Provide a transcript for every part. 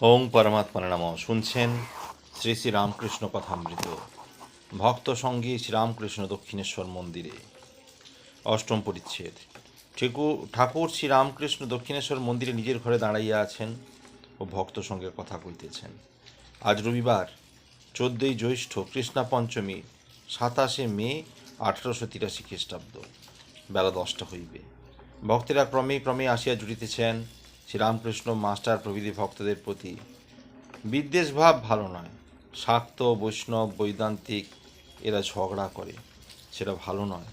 ওং পরমাত্মা নম। শুনছেন শ্রী শ্রী রামকৃষ্ণ কথামৃত। ভক্ত সঙ্গে শ্রীরামকৃষ্ণ দক্ষিণেশ্বর মন্দিরে। অষ্টম পরিচ্ছেদ। ঠেকু, ঠাকুর শ্রীরামকৃষ্ণ দক্ষিণেশ্বর মন্দিরে নিজের ঘরে দাঁড়াইয়া আছেন ও ভক্ত সঙ্গে কথা কইতেছেন। আজ রবিবার, চোদ্দই জ্যৈষ্ঠ কৃষ্ণা পঞ্চমী, সাতাশে মে, আঠারোশো তিরাশি খ্রিস্টাব্দ। বেলা দশটা হইবে। ভক্তেরা ক্রমে ক্রমে আসিয়া জুড়িতেছেন শ্রীরামকৃষ্ণ মাস্টার প্রভৃতি ভক্তদের প্রতি। বিদ্বেষ ভাব ভালো নয়। শাক্ত, বৈষ্ণব, বৈদান্তিক এরা ঝগড়া করে। সেটা ভালো নয়।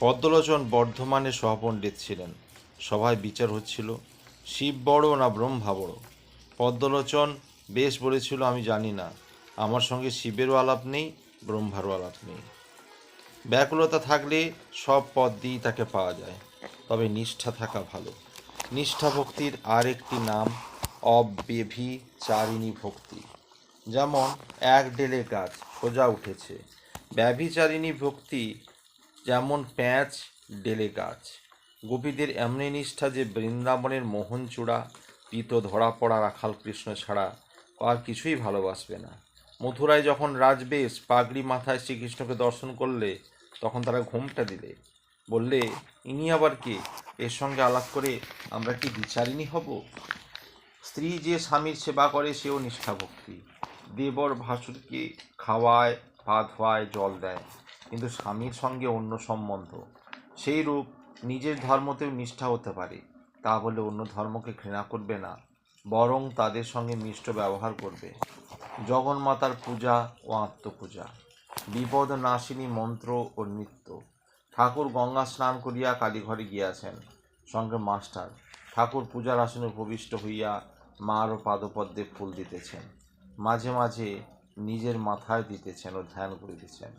পদ্মলোচন বর্ধমানে সহপণ্ডিত ছিলেন। সভায় বিচার হচ্ছিল, শিব বড় না ব্রহ্মা বড়? পদ্মলোচন বেশ বলেছিল, আমি জানি না। আমার সঙ্গে শিবেরও আলাপ নেই, ব্রহ্মারও আলাপ নেই। ব্যাকুলতা থাকলে সব পদ দিয়েই তাকে পাওয়া যায়। তবে নিষ্ঠা থাকা ভালো। নিষ্ঠা ভক্তির আরেকটি নাম অব্যভিচারিণী ভক্তি। যেমন এক ডেলে গাছ সোজা উঠেছে, ব্যভিচারিণী ভক্তি যেমন প্যাঁচ ডেলে গাছ। গোপীদের এমনি নিষ্ঠা যে বৃন্দাবনের মোহনচূড়া পিত ধরা পড়া রাখাল কৃষ্ণ ছাড়া আর কিছুই ভালোবাসবে না। মথুরায় যখন রাজবেশ পাগড়ি মাথায় শ্রীকৃষ্ণকে দর্শন করলে তখন তারা ঘুমটা দিলে। বললে, ইনি আবার কে? এর সঙ্গে আলাপ করে আমরা কি বিচারিণী হব? স্ত্রী যে স্বামীর সেবা করে, সেও নিষ্ঠা ভক্তি দেবর ভাসুরকে খাওয়ায় পা ধোয়ায় জল দেয়, কিন্তু স্বামীর সঙ্গে অন্য সম্বন্ধ। সেই রূপ নিজের ধর্মতেও নিষ্ঠা হতে পারে। তা বলে অন্য ধর্মকে ঘৃণা করবে না, বরং তাদের সঙ্গে মিষ্ট ব্যবহার করবে। জগন্মাতার পূজা ও আত্মপূজা। বিপদ নাশিনী মন্ত্র ও নৃত্য। ঠাকুর গঙ্গা স্নান করিয়া কালীঘরে গিয়াছেন। সঙ্গে মাস্টার, ঠাকুর পূজার আসনে উপবিষ্ট হইয়া মার ও পাদপদ্মে ফুল দিতেছেন। মাঝে মাঝে নিজের মাথায় দিতেছেন ও ধ্যান করিতেছেন।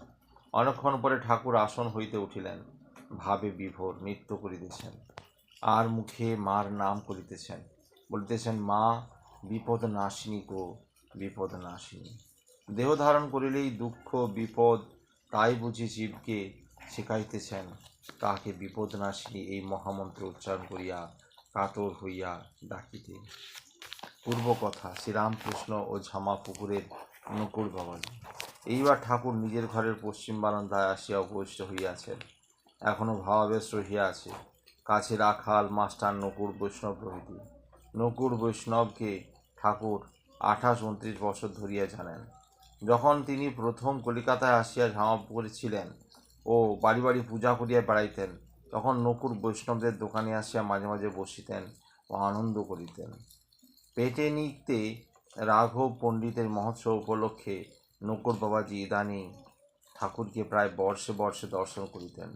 অনেকক্ষণ পরে ঠাকুর আসন হইতে উঠিলেন। ভাবে বিভোর নৃত্য করিতেছেন। আর মুখে মার নাম করিতেছেন। বলিতেছেন, মা, বিপদ নাশিনী গো, বিপদ নাশিনী। দেহ ধারণ করিলেই দুঃখ, বিপদ, তাই বুঝি জীবকে শিখাইতেছেন তাহাকে বিপদ নাশিনী এই মহামন্ত্র উচ্চারণ করিয়া কাতর হইয়া ডাকিতে পূর্ব কথা শ্রীরামকৃষ্ণ ও ঝামা পুকুরের নকুর বাবাজি এইবার ঠাকুর নিজের ঘরের পশ্চিম বারান্দায় আসিয়া উপবিষ্ট হইয়াছেন। এখনও ভাবাবেশ রহিয়া আছে কাছে রাখাল মাস্টার নকুর বৈষ্ণব প্রভৃতি। নকুর বৈষ্ণবকে ঠাকুর আঠাশ উনত্রিশ বছর ধরিয়া জানেন। যখন তিনি প্রথম কলিকাতায় আসিয়া ঝামাপুকুরে ছিলেন ও বাড়ি বাড়ি পূজা করিয়া বেড়াইতেন। তখন নকুর বৈষ্ণবদের দোকানে আসিয়া মাঝে মাঝে বসিতেন ও আনন্দ করিতেন। পেটে নিতে রাঘব পণ্ডিতের মহোৎসব উপলক্ষে নকুর বাবাজি ইদানিং ঠাকুরকে প্রায় বর্ষে বর্ষে দর্শন করিতেন।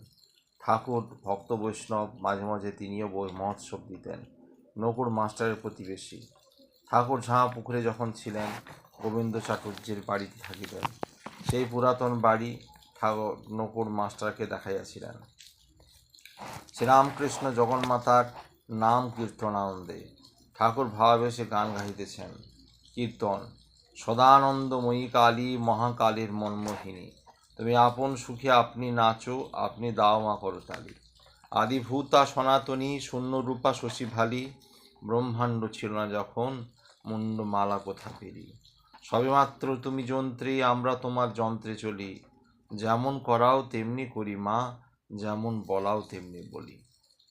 ঠাকুর, ভক্ত বৈষ্ণব মাঝে মাঝে তিনিও বই মহোৎসব দিতেন। নকুর মাস্টারের প্রতিবেশী। ঠাকুর ঝাঁ পুকুরে যখন ছিলেন, গোবিন্দ চাটুর্যের বাড়িতে থাকিতেন। সেই পুরাতন বাড়ি ঠাকুর নকুর মাস্টারকে দেখাইয়াছিলেন। শ্রীরামকৃষ্ণ জগন্মাতার নাম কীর্তন আনন্দে ঠাকুর ভাবাবেশে গান গাইতেছেন কীর্তন, সদানন্দময়ী কালী, মহাকালীর মনমোহিনী। তুমি আপন সুখে আপনি নাচো, আপনি দাও মা করতালি। আদিভূতা সনাতনী, শূন্যরূপা শশী ভালি ব্রহ্মাণ্ড ছিল না যখন মুন্ড মালা কোথা পেরি সবেমাত্র তুমি যন্ত্রে আমরা তোমার যন্ত্রে চলি। যেমন করাও তেমনি করি, মা। যেমন বলাও তেমনি বলি।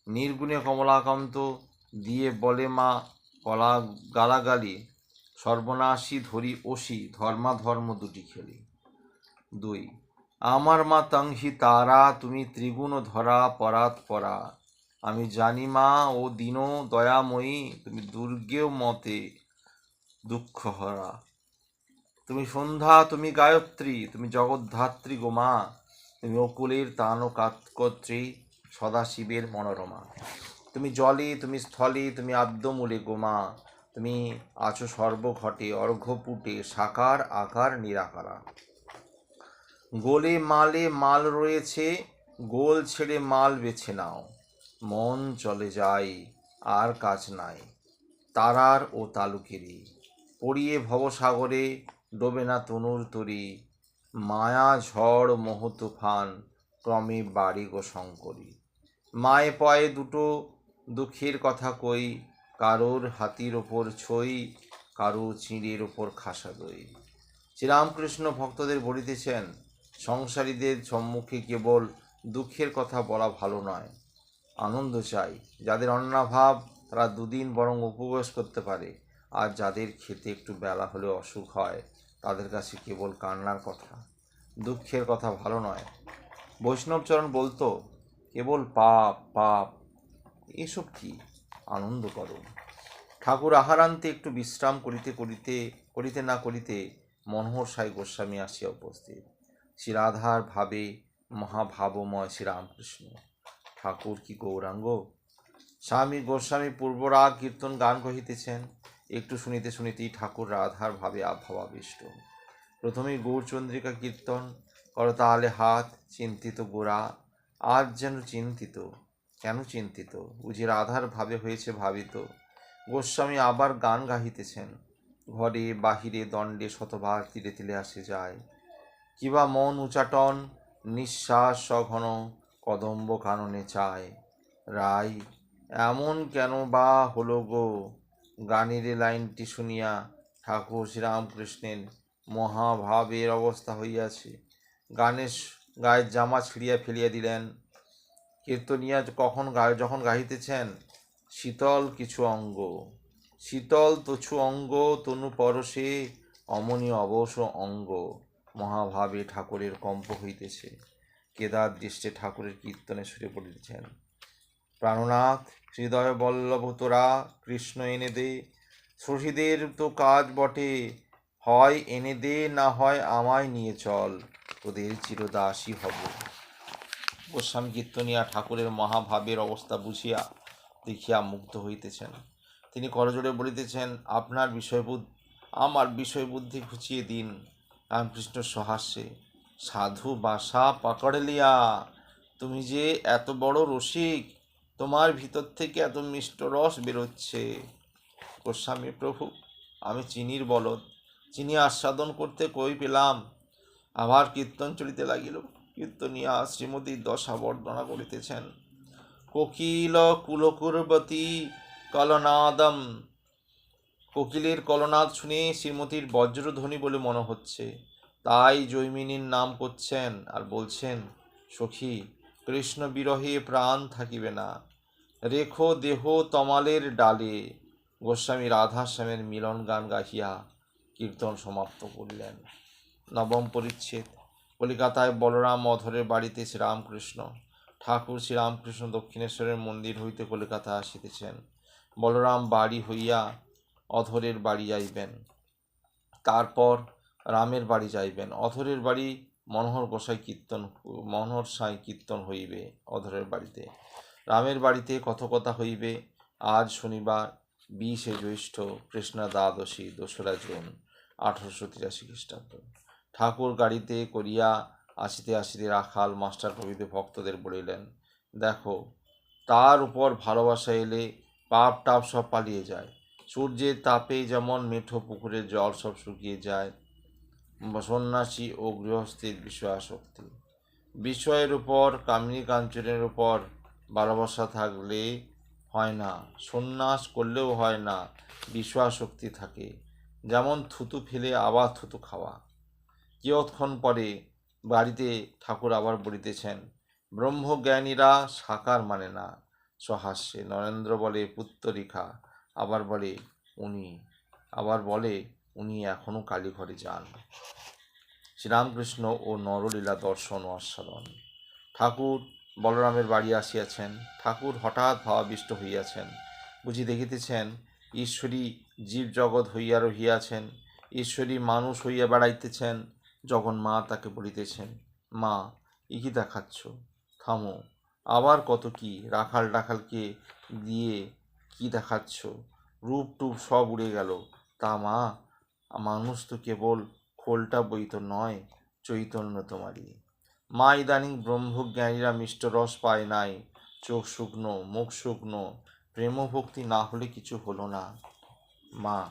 নির্গুণে কমলাকান্ত দিয়ে বলে, মা, কলা গালাগালি। সর্বনাশী ধরি ওসি, ধর্মাধর্ম দুটি খেলি। দুই, আমার মা তাংহি তারা, তুমি ত্রিগুণ ধরা, পরাত পরা। আমি জানি, মা, ও দিন দয়াময়ী, তুমি দুর্গেও মতে দুঃখ হরা তুমি সন্ধ্যা, তুমি গায়ত্রী, তুমি জগদ্ধাত্রী গোমা তুমি অকুলের তান কাৎকত্রী সদাশিবের মনোরমা। তুমি জলে, তুমি স্থলে, তুমি আদ্যমূলে গোমা তুমি আছো সর্বঘটে, অর্ঘ্যপুটে সাকার আকার নিরাকারা। গোলে মালে মাল রয়েছে, গোল ছেড়ে মাল বেছে নাও। মন চলে যায়, আর কাজ নাই, তারার ও তালুকেরই। পড়িয়ে ভবসাগরে ডোবে না তনুর তরি। মায়া, ঝড়, মোহ, তুফান, ক্রমে বাড়ি গো শঙ্করী। মায়ে পয়ে দুটো দুঃখের কথা কই, কারোর হাতির ওপর ছই, কারু চিঁড়ের ওপর খাসা দই। শ্রীরামকৃষ্ণ ভক্তদের বলিতেছেন, সংসারীদের সম্মুখে কেবল দুঃখের কথা বলা ভালো নয়। আনন্দ চাই, যাদের অন্নাভাব তারা দুদিন বরং উপবাস করতে পারে, আর যাদের খেতে একটু বেলা হলে অসুখ হয় তাদের কাছে কেবল কান্নার কথা, দুঃখের কথা ভালো নয়। বৈষ্ণবচরণ বলতো, কেবল পাপ পাপ, এসব কি? আনন্দ করো। ঠাকুর আহারান্তে একটু বিশ্রাম করিতে করিতে করিতে না করিতে মনোহর সাই গোস্বামী আসিয়া উপস্থিত। শ্রীরাধার ভাবে মহাভাবময় শ্রীরামকৃষ্ণ। ঠাকুর কি গৌরাঙ্গ? স্বামী গোস্বামী পূর্বরাগ কীর্তন গান কহিতেছেন একটু শুনিতে শুনিতেই ঠাকুর রাধার ভাবে ভাবাবিষ্ট প্রথমেই গৌরচন্দ্রিকা কীর্তন করতালে হাত, চিন্তিত গোড়া আজ যেন চিন্তিত, কেন চিন্তিত? বুঝি রাধার ভাবে হয়েছে ভাবিত। গোস্বামী আবার গান গাহিতেছেন। ঘরে, বাহিরে, দণ্ডে শতবার তীরে তিলে আসে যায়। কিবা মন উচাটন, নিঃশ্বাস সঘন কদম্ব কাননে চায়। রাই এমন কেন বা হলো গো? গানের লাইনটি শুনিয়া ঠাকুর শ্রীরামকৃষ্ণের মহাভাবের অবস্থা হইয়াছে। গানের গায়ের জামা ছিঁড়িয়া ফেলিয়া দিলেন কীর্তনিয়া কখন গায়ে যখন গাহিতেছেন? শীতল কিছু অঙ্গ, শীতল তছু অঙ্গ, তনু পরশে অমনি অবশ অঙ্গ, মহাভাবে ঠাকুরের কম্প হইতেছে। কেদার দৃষ্টে ঠাকুরের কীর্তনে সুরে পড়িতেছেন প্রাণনাথ, হৃদয় বল্লভ তোরা, কৃষ্ণ এনে দে। শশীদের তো কাজ বটে, হয় এনে দে, না হয় আমায় নিয়ে চল, তোদের চিরদাসী হব। গোস্বামী কীর্তনিয়া ঠাকুরের মহাভাবের অবস্থা বুঝিয়া দেখিয়া মুগ্ধ হইতেছেন। তিনি করজোড়ে বলিতেছেন, আপনার বিষয়বুদ্ধ, আমার বিষয় বুদ্ধি ঘুচিয়ে দিন। রামকৃষ্ণ সহাস্যে, সাধু বাসা পাকড়লিয়া, তুমি যে এত বড় রসিক তোমার ভিতর থেকে এত মিষ্ট রস বেরোচ্ছে। গোস্বামী প্রভু, আমি চিনির বলদ। চিনি আস্বাদন করতে কই পেলাম? আবার কীর্তন চলিতে লাগিল। কীর্তনিয়া শ্রীমতীর দশা বর্ণনা করিতেছেন। কোকিল কুলকুরবতী কলনাদম। কোকিলের কলনাদ শুনে শ্রীমতীর বজ্রধ্বনি বলে মনে হচ্ছে। তাই জৈমিনীর নাম করছেন আর বলছেন, সখী কৃষ্ণ বিরহে প্রাণ থাকিবে না। রেখো দেহ তমালের ডালে। গোস্বামী রাধাশ্যামের মিলন গান গাহিয়া কীর্তন সমাপ্ত করলেন। নবম পরিচ্ছেদ। কলিকাতায় বলরাম অধরের বাড়িতে শ্রীরামকৃষ্ণ। ঠাকুর শ্রীরামকৃষ্ণ দক্ষিণেশ্বরের মন্দির হইতে কলিকাতা আসিতেছেন। বলরাম বাড়ি হইয়া অধরের বাড়ি যাইবেন। তারপর রামের বাড়ি যাইবেন। অধরের বাড়ি মনোহর গোসাই কীর্তন মনোহর সাই কীর্তন হইবে অধরের বাড়িতে। রামের বাড়িতে কথকতা হইবে। আজ শনিবার বিশে জ্যৈষ্ঠ কৃষ্ণা দ্বাদশী দোসরা জুন আঠারোশো তিরাশি খ্রিস্টাব্দ। ঠাকুর গাড়িতে করিয়া আসিতে আসিতে রাখাল মাস্টার প্রভৃতি ভক্তদের বলিলেন, দেখো, তার উপর ভালোবাসা এলে পাপ টাপ সব পালিয়ে যায়। সূর্যের তাপে যেমন মেঠো পুকুরের জল সব শুকিয়ে যায় সন্ন্যাসী ও গৃহস্থীর বিষয় আসক্তি বিষয়ের উপর, কামিনী কাঞ্চনের উপর ভালোবাসা থাকলে হয় না, সন্ন্যাস করলেও হয় না, বিষয়াসক্তি থাকে। যেমন থুতু ফেলে আবার থুতু খাওয়া। কিয়ৎক্ষণ পরে বাড়িতে ঠাকুর আবার বলিতেছেন, ব্রহ্মজ্ঞানীরা সাকার মানে না, সহাস্যে নরেন্দ্র বলে পুত্তরিখা আবার বলে, উনি। আবার বলে উনি এখনও কালীঘরে যান। শ্রীরামকৃষ্ণ ও নরলীলা দর্শন আস্বাদন ঠাকুর বলরামের বাড়ি আসিয়াছেন। ঠাকুর হঠাৎ ভাবাবিষ্ট হইয়াছেন। বুঝি দেখিতেছেন, ঈশ্বরী জীবজগৎ হইয়া রহিয়াছেন, ঈশ্বরী মানুষ হইয়া বেড়াইতেছেন যখন মা তাকে বলিতেছেন, মা ই কি দেখাচ্ছ? থামো, আবার কত কি? রাখাল ডাখালকে দিয়ে কি দেখাচ্ছ? রূপ টুপ সব উড়ে গেল। তা মা মানুষ তো কেবল খোলটা বই তো নয়, চৈতন্য তোমারই। মা ইদানিং ব্রহ্মজ্ঞানীরা মিষ্ট রস পায় নাই, চোখ শুকনো, মুখ শুকনো, প্রেমভক্তি না হলে কিছু হলো না। মা,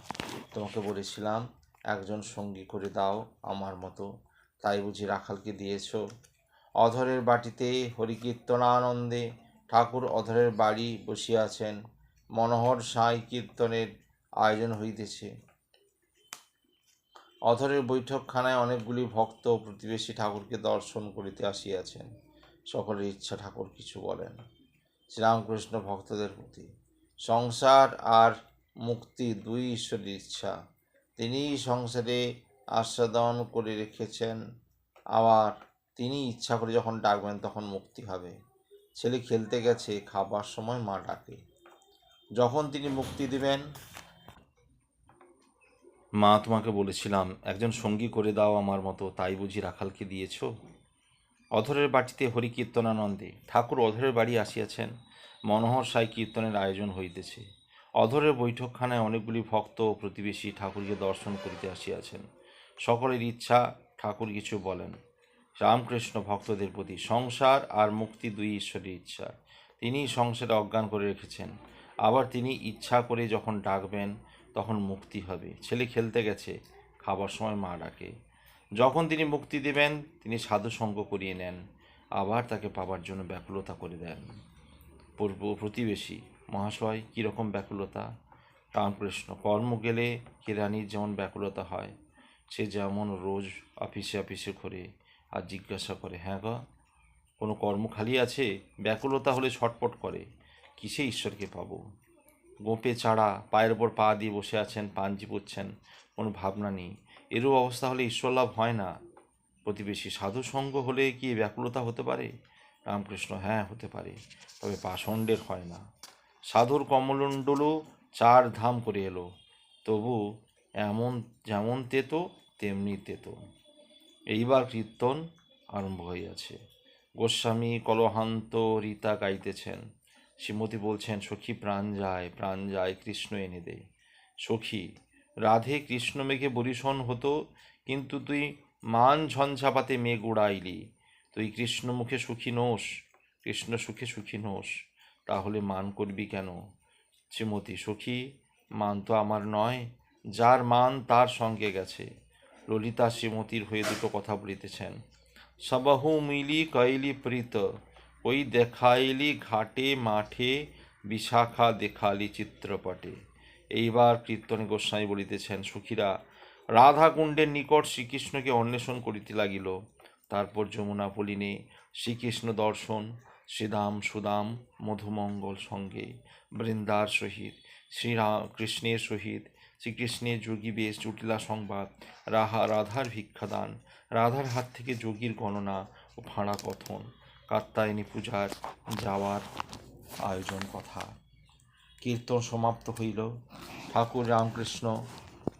তোমাকে বলেছিলাম, একজন সঙ্গী করে দাও আমার মতো, তাই বুঝি রাখালকে দিয়েছ? অধরের বাটিতে হরিকীর্তনানন্দে ঠাকুর অধরের বাড়ি বসিয়াছেন, মনোহর সাঁই কীর্তনের আয়োজন হইতেছে। অধরের বৈঠকখানায় অনেকগুলি ভক্ত ও প্রতিবেশী ঠাকুরকে দর্শন করিতে আসিয়াছেন। সকলের ইচ্ছা ঠাকুর কিছু বলেন। শ্রীরামকৃষ্ণ ভক্তদের প্রতি। সংসার আর মুক্তি দুই ঈশ্বরের ইচ্ছা। তিনি সংসারে আস্বাদন করে রেখেছেন। আবার তিনি ইচ্ছা করে যখন ডাকবেন তখন মুক্তি হবে। ছেলে খেলতে গেছে, খাবার সময় মা ডাকে। যখন তিনি মুক্তি দিবেন মা তোমাকে বলেছিলাম, একজন সঙ্গী করে দাও আমার মতো, তাই বুঝি রাখালকে দিয়েছ? অধরের বাটিতে হরি কীর্তনানন্দে ঠাকুর অধরের বাড়ি আসিয়াছেন মনোহর সাই কীর্তনের আয়োজন হইতেছে। অধরের বৈঠকখানায় অনেকগুলি ভক্ত ও প্রতিবেশী ঠাকুরকে দর্শন করিতে আসিয়াছেন। সকলের ইচ্ছা, ঠাকুর কিছু বলেন। রামকৃষ্ণ ভক্তদের প্রতি সংসার আর মুক্তি দুই ঈশ্বরের ইচ্ছা। তিনি সংসারে অজ্ঞান করে রেখেছেন। আবার তিনি ইচ্ছা করে যখন ডাকবেন তখন মুক্তি হবে। ছেলে খেলতে গেছে, খাবার সময় মা ডাকে। যখন তিনি মুক্তি দেবেন, তিনি সাধু সঙ্গ করিয়ে নেন, আবার তাকে পাবার জন্য ব্যাকুলতা করে দেন। পূর্ব প্রতিবেশী, মহাশয়, কীরকম ব্যাকুলতা? রামকৃষ্ণ, কর্ম গেলে কেরানির যেমন ব্যাকুলতা হয়, সে যেমন রোজ অফিসে অফিসে ঘুরে আর জিজ্ঞাসা করে হ্যাঁ গো, কোনো কর্ম খালি আছে? ব্যাকুলতা হলে ছটপট করে, কিসে ঈশ্বরকে পাবো? গোপে চাড়া পায়ের ওপর পা দিয়ে বসে আছেন, পাঞ্জি পুচ্ছেন কোনো ভাবনা নেই। এরূপ অবস্থা হলে ঈশ্বর লাভ হয় না। প্রতিবেশী সাধু সঙ্গ হলে কি ব্যাকুলতা হতে পারে? রামকৃষ্ণ হ্যাঁ হতে পারে, তবে পাষণ্ডের হয় না। সাধুর কমলণ্ডলও চার ধাম করে এলো। তবু এমন, যেমন তেতো, তেমনি তেতো। এইবার কীর্তন আরম্ভ হইয়াছে। গোস্বামী কলহান্ত রীতা গাইতেছেন। শ্রীমতী বলছেন, সখী, প্রাণ যায় প্রাণ যায়, কৃষ্ণ এনে দে সখী, রাধে কৃষ্ণ মেঘে বরিশন হতো, কিন্তু তুই মান ঝঞ্ঝাপাতে মেঘ উড়াইলি। তুই কৃষ্ণ মুখে সুখী নোস, কৃষ্ণ সুখে সুখী নোস, তাহলে মান করবি কেন? শ্রীমতী, সখী, মান তো আমার নয়, যার মান তার সঙ্গে গেছে। ললিতা শ্রীমতীর হয়ে দুটো কথা বলিতেছেন, সবাহু মিলি কইলি প্রীত ওই দেখাইলি ঘাটে, মাঠে, বিশাখা দেখালি চিত্রপটে। এইবার কীর্তন গোস্বামী বলিতেছেন, সুখীরা রাধা কুণ্ডের নিকট শ্রীকৃষ্ণকে অন্বেষণ করিতে লাগিল। তারপর যমুনা পলিনে শ্রীকৃষ্ণ দর্শন, শ্রীদাম সুদাম, মধুমঙ্গল সঙ্গে, বৃন্দার সহিত শ্রীরাকৃষ্ণের সহিত, শ্রীকৃষ্ণের যোগী বেশ জটিলা সংবাদ, রাহা, রাধার ভিক্ষাদান, রাধার হাত থেকে যোগীর গণনা ও ফাঁড়া কথন কাত্তায়নী পূজার যাওয়ার আয়োজন কথা। কীর্তন সমাপ্ত হইল। ঠাকুর রামকৃষ্ণ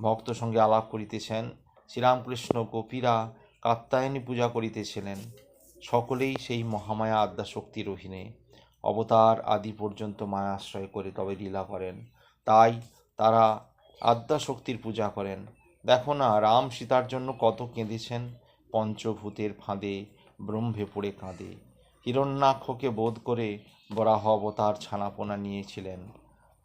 ভক্ত সঙ্গে আলাপ করিতেছেন। শ্রীরামকৃষ্ণ গোপীরা কাত্তায়নী পূজা করিতেছিলেন। সকলেই সেই মহামায়া আদ্যাশক্তির অধীনে অবতার আদি পর্যন্ত মায়াশ্রয় করে তবে লীলা করেন। তাই তারা আদ্যাশক্তির পূজা করেন। দেখো না, রাম সীতার জন্য কত কেঁদেছেন। পঞ্চভূতের ফাঁদে, ব্রহ্মে পড়ে কাঁদে। হিরণ্যাক্ষকে বোধ করে বরাহ অবতার ছানাপোনা নিয়েছিলেন।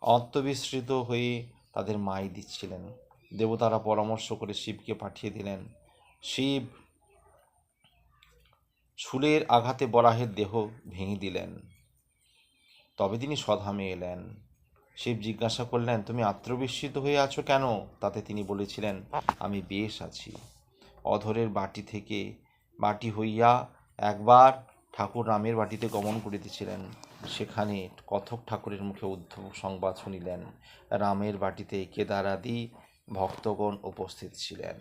আত্মবিস্মৃত হয়ে তাদের মাই দিচ্ছিলেন। দেবতারা পরামর্শ করে শিবকে পাঠিয়ে দিলেন। শিব শুলের আঘাতে বরাহের দেহ ভেঙে দিলেন। তবে তিনি স্বধামে এলেন। শিব জিজ্ঞাসা করলেন, তুমি আত্মবিস্মিত হয়ে আছো কেন? তাতে তিনি বলেছিলেন, আমি বেশ আছি। অধরের বাটি থেকে বাটি হইয়া একবার ঠাকুর রামের বাটিতে গমন করিতেছিলেন, সেখানে কথক ঠাকুরের মুখে উদ্ধব সংবাদ শুনিলেন, রামের বাটিতে কেদারাদি ভক্তগণ উপস্থিত ছিলেন।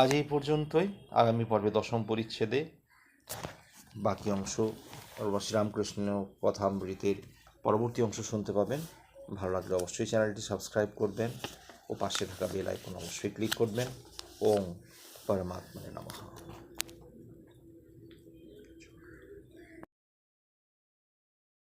আজ এই পর্যন্তই। আগামী পর্বে দশম পরিচ্ছেদে বাকি অংশ শ্রীরামকৃষ্ণ কথামৃতের পরবর্তী অংশ শুনতে পাবেন। ভালো লাগলে অবশ্যই চ্যানেলটি সাবস্ক্রাইব করবেন। ও পাশে থাকা বেল আইকন অবশ্যই ক্লিক করবেন। ওম পরমাত্মনে নমঃ।